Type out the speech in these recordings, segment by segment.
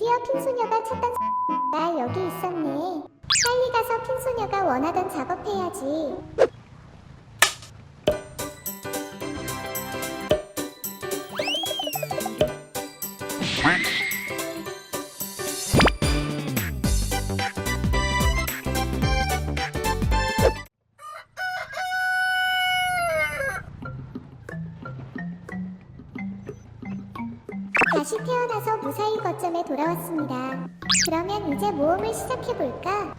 드디어 핀소녀가 찾던 나 여기 있었네. 빨리 가서 핀소녀가 원하던 작업해야지. 다시 태어나서 무사히 거점에 돌아왔습니다. 그러면 이제 모험을 시작해볼까?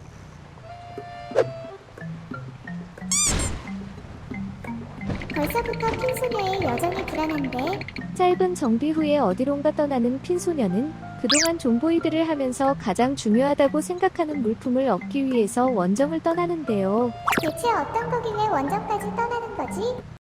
벌써부터 핀소녀의 여정이 불안한데 짧은 정비 후에 어디론가 떠나는 핀소녀는 그동안 존보이드를 하면서 가장 중요하다고 생각하는 물품을 얻기 위해서 원정을 떠나는데요. 대체 어떤 거길래 원정까지 떠나는 거지?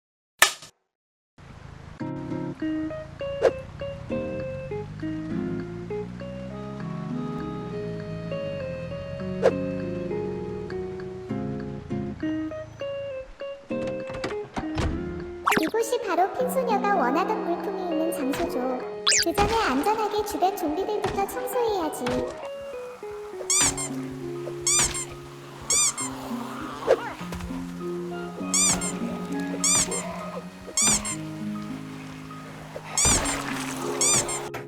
이곳이 바로 핀소녀가 원하던 물품이 있는 장소죠. 그 전에 안전하게 주변 좀비들부터 청소해야지.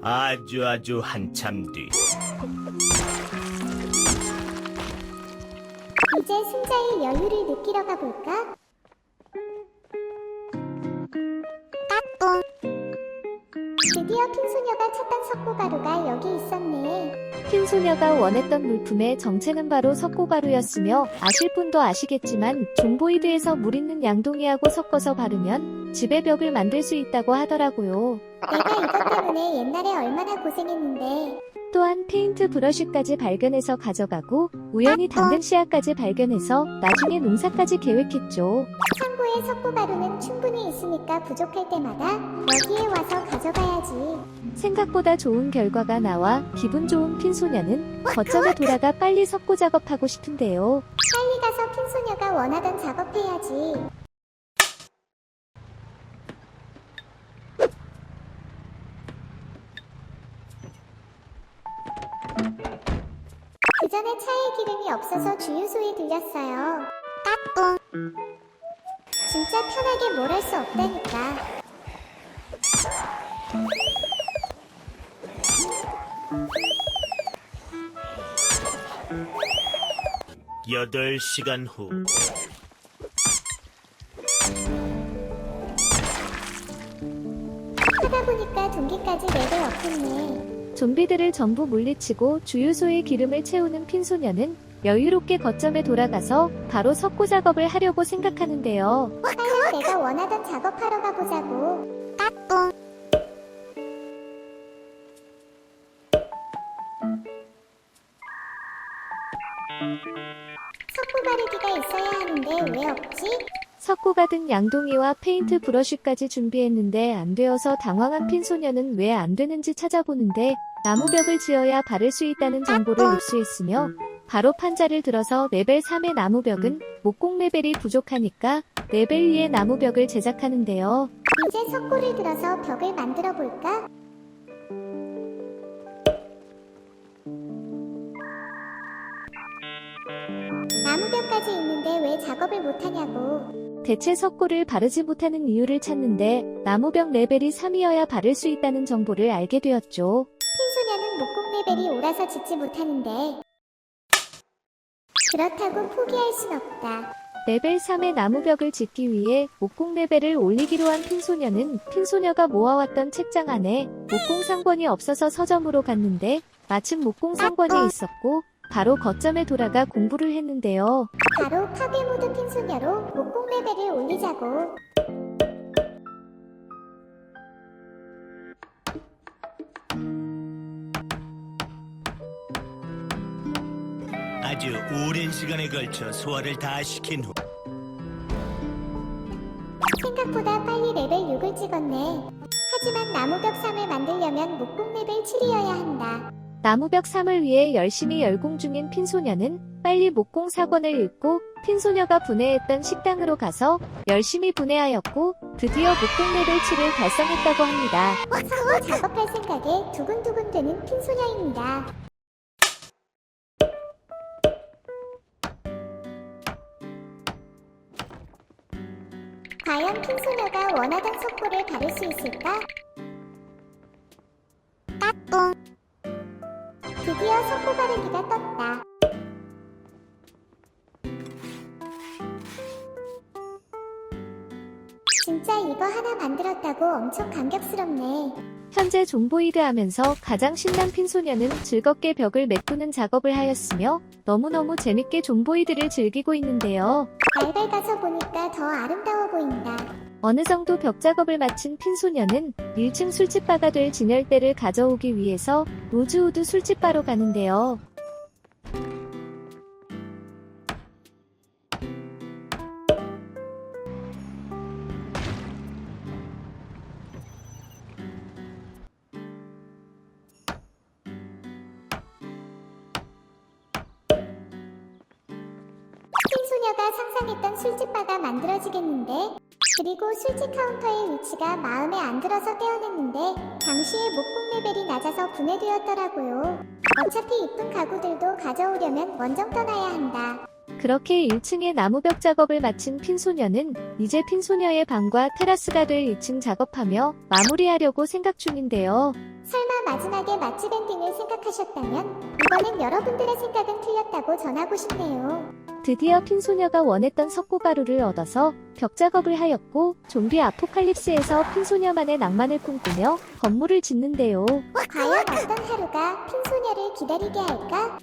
아주 아주 한참 뒤 이제 승자의 여유를 느끼러 가볼까? 드디어 핀소녀가 찾던 석고가루가 여기 있었네 핀소녀가 원했던 물품의 정체는 바로 석고가루였으며 아실 분도 아시겠지만 존보이드에서 물 있는 양동이하고 섞어서 바르면 집의 벽을 만들 수 있다고 하더라고요. 내가 이것 때문에 옛날에 얼마나 고생했는데 또한 페인트 브러쉬까지 발견해서 가져가고 우연히 당근 씨앗까지 발견해서 나중에 농사까지 계획했죠. 창고에 석고가루는 충분히 있으니까 부족할 때마다 여기에 와서 가져가야지 생각보다 좋은 결과가 나와 기분 좋은 핀소녀는 거점에 돌아가 빨리 석고 작업하고 싶은데요. 빨리 가서 핀소녀가 원하던 작업해야지 그 전에 차에 기름이 없어서 주유소에 들렸어요. 까꿍. 진짜 편하게 뭘 할 수 없다니까. 여덟 시간 후 하다 보니까 동기까지 랩을 얻겠네. 좀비들을 전부 물리치고 주유소에 기름을 채우는 핀소녀는 여유롭게 거점에 돌아가서 바로 석고 작업을 하려고 생각하는데요. 빨리 내가 원하던 작업하러 가보자고. 까꿍. 석고 바르기가 있어야 하는데 왜 없지? 석고가 든 양동이와 페인트 브러쉬까지 준비했는데 안 되어서 당황한 핀소녀는 왜 안 되는지 찾아보는데 나무벽을 지어야 바를 수 있다는 정보를 입수했으며 바로 판자를 들어서 레벨 3의 나무벽은 목공 레벨이 부족하니까 레벨 2의 나무벽을 제작하는데요. 이제 석고를 들어서 벽을 만들어 볼까? 나무벽까지 있는데 왜 작업을 못하냐고. 대체 석고를 바르지 못하는 이유를 찾는데 나무벽 레벨이 3이어야 바를 수 있다는 정보를 알게 되었죠. 핀소녀는 목공 레벨이 오라서 짓지 못하는데. 그렇다고 포기할 순 없다. 레벨 3의 나무벽을 짓기 위해 목공 레벨을 올리기로 한 핀소녀는 핀소녀가 모아왔던 책장 안에 목공 상권이 없어서 서점으로 갔는데 마침 목공 상권이 있었고 바로 거점에 돌아가 공부를 했는데요. 바로 파괴 모드 핀소녀로 목공 레벨을 올리자고. 아주 오랜 시간에 걸쳐 소화를 다 시킨 후 생각보다 빨리 레벨 6을 찍었네. 하지만 나무벽 3을 만들려면 목공 레벨 7이어야 한다. 나무벽 3을 위해 열심히 열공 중인 핀소녀는 빨리 목공 사권을 읽고 핀소녀가 분해했던 식당으로 가서 열심히 분해하였고 드디어 목공 레벨 7을 달성했다고 합니다. 또 작업할 생각에 두근두근 되는 핀소녀입니다. 과연 핀소녀가 원하던 속도를 가를 수 있을까? 까꿍 드디어 속도 가르기가 떴다. 진짜 이거 하나 만들었다고 엄청 감격스럽네. 현재 존보이드 하면서 가장 신난 핀소녀는 즐겁게 벽을 메꾸는 작업을 하였으며 너무너무 재밌게 존보이드를 즐기고 있는데요. 날발 가서 보니까 더 아름다워 보인다. 어느 정도 벽 작업을 마친 핀소녀는 1층 술집바가 될 진열대를 가져오기 위해서 로즈우드 술집바로 가는데요. 소녀가 상상했던 술집바가 만들어지겠는데? 그리고 술집 카운터의 위치가 마음에 안 들어서 떼어냈는데 당시에 목공 레벨이 낮아서 분해되었더라고요. 어차피 이쁜 가구들도 가져오려면 원정 떠나야 한다. 그렇게 1층의 나무벽 작업을 마친 핀소녀는 이제 핀소녀의 방과 테라스가 될 2층 작업하며 마무리하려고 생각 중인데요. 설마 마지막에 맛집 엔딩을 생각하셨다면 이번엔 여러분들의 생각은 틀렸다고 전하고 싶네요. 드디어 핀소녀가 원했던 석고가루를 얻어서 벽 작업을 하였고 좀비 아포칼립스에서 핀소녀만의 낭만을 꿈꾸며 건물을 짓는데요. 과연 어떤 하루가 핀소녀를 기다리게 할까?